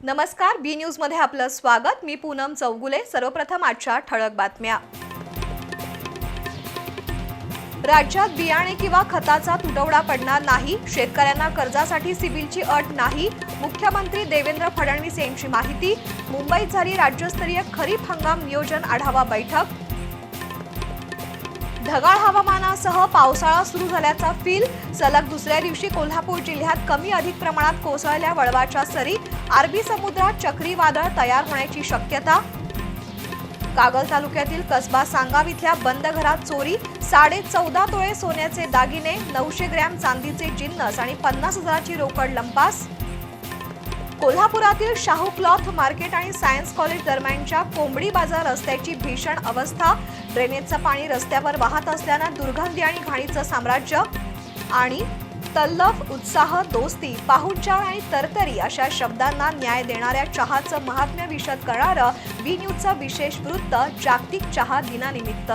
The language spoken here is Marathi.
नमस्कार बी न्यूजमध्ये आपलं स्वागत. मी पूनम चौगुले. सर्वप्रथम आजच्या ठळक बातम्या. राज्यात बियाणे किंवा खताचा तुटवडा पडणार नाही शेतकऱ्यांना कर्जासाठी सिबिलची अट नाही मुख्यमंत्री देवेंद्र फडणवीस यांची माहिती मुंबईत झाली राज्यस्तरीय खरीप हंगाम नियोजन आढावा बैठक ढगाळ हवामानासह पावसाळा सुरू झाल्याचा फील सलग दुसऱ्या दिवशी कोल्हापूर जिल्ह्यात कमी अधिक प्रमाणात कोसळल्या वळवाच्या सरी. अरबी समुद्रात चक्रीवादळ तयार होण्याची शक्यता. कागल तालुक्यातील कसबा सांगाव इथल्या बंद घरात चोरी. साडे चौदा तोळे सोन्याचे दागिने नऊशे ग्रॅम चांदीचे जिन्नस आणि पन्नास हजाराची रोकड लंपास. कोल्हापुरातील शाहू क्लॉथ मार्केट आणि सायन्स कॉलेज दरम्यानच्या कोंबडी बाजार रस्त्याची भीषण अवस्था. ड्रेनेजचं पाणी रस्त्यावर वाहत असल्यानं दुर्गंधी आणि घाणीचं साम्राज्य आणि तल्लफ उत्साह दोस्ती पाहुणचार आणि तरतरी अशा शब्दांना न्याय देणाऱ्या चहाचं महात्म्य विशद करणारं व्ही न्यूजचं विशेष वृत्त जागतिक चहा दिनानिमित्त.